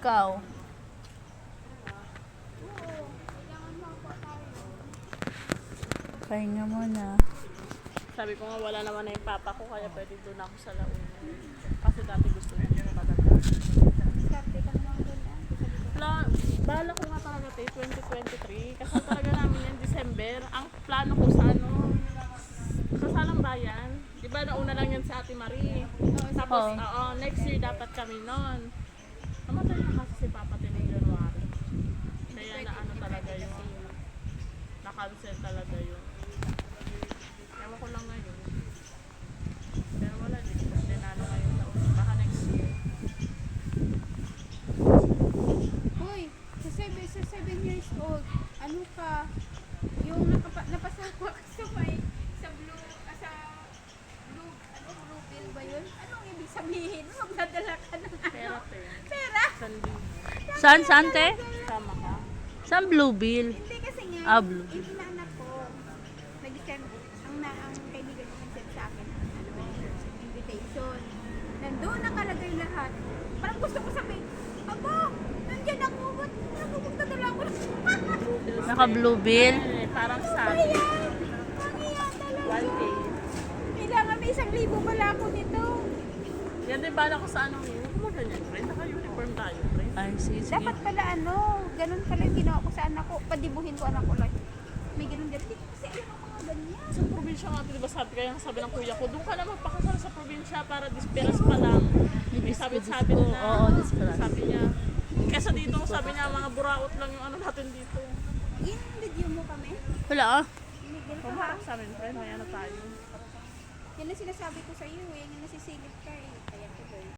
Ikaw. Pahinga muna. Sabi ko nga wala naman na yung papa ko kaya pwede doon ako sa launa. Kasi dati gusto niya yung talaga. Pla bala ko nga talaga tayo 2023 kasi talaga namin yan December. Ang plano ko sa ano kasalang bayan. Di ba nauna lang yan sa Ate Marie. Tapos Oo. oo, next year dapat kami noon. Namatay na kasi si Papa Tining January. Kaya na ano talaga yun. Na-cancel talaga yun. Ewan ko lang ngayon. Pero wala din. Kasi nalo ngayon taon. Baka next year. Hoy, sa 7 sa seven years old, ano ka? Yung nakapa, napasama ka sa may sa blue ah, sa blue ano blue pill ba yun? Anong ibig sabihin? Magdadala ka Saan, saan, te? Sama ka. Saan Blue Bill? Hindi kasi nga, Ah, blue. yung inaanak ko, nag-send, ang, na, ang kaibigan ko nag-send sa akin ano, invitation. Nandun nakalagay lahat. Parang gusto ko sabihin, Aba, nandyan ako, ba't ako magdadala ko ng Naka Blue Bill? Parang sa talaga. one day. Kailangan may isang libo pala ako nito. Yan din bala ko sa ano yun. Huwag mo ganyan, friend. Naka-uniform tayo, sige. Dapat pala ano, ganun pala yung ginawa ko sa anak ko. Padibuhin ko anak ko like, may ganun ganun. Hindi ko Kasi alam ko mga ganyan. Sa probinsya nga, di ba sabi kaya sabi ng kuya ko, doon ka na magpakasal sa probinsya para disperas pa lang. May sabi-sabi Oo, na. oo, disperas. Sabi niya. Kesa dito, sabi niya, mga buraot lang yung ano natin dito. Yung video mo kami, Wala ah. Miguel ka ha? Pumarap sa amin, friend. May ano tayo. Yan ang sinasabi ko sa iyo eh, yung nasisilip ka eh.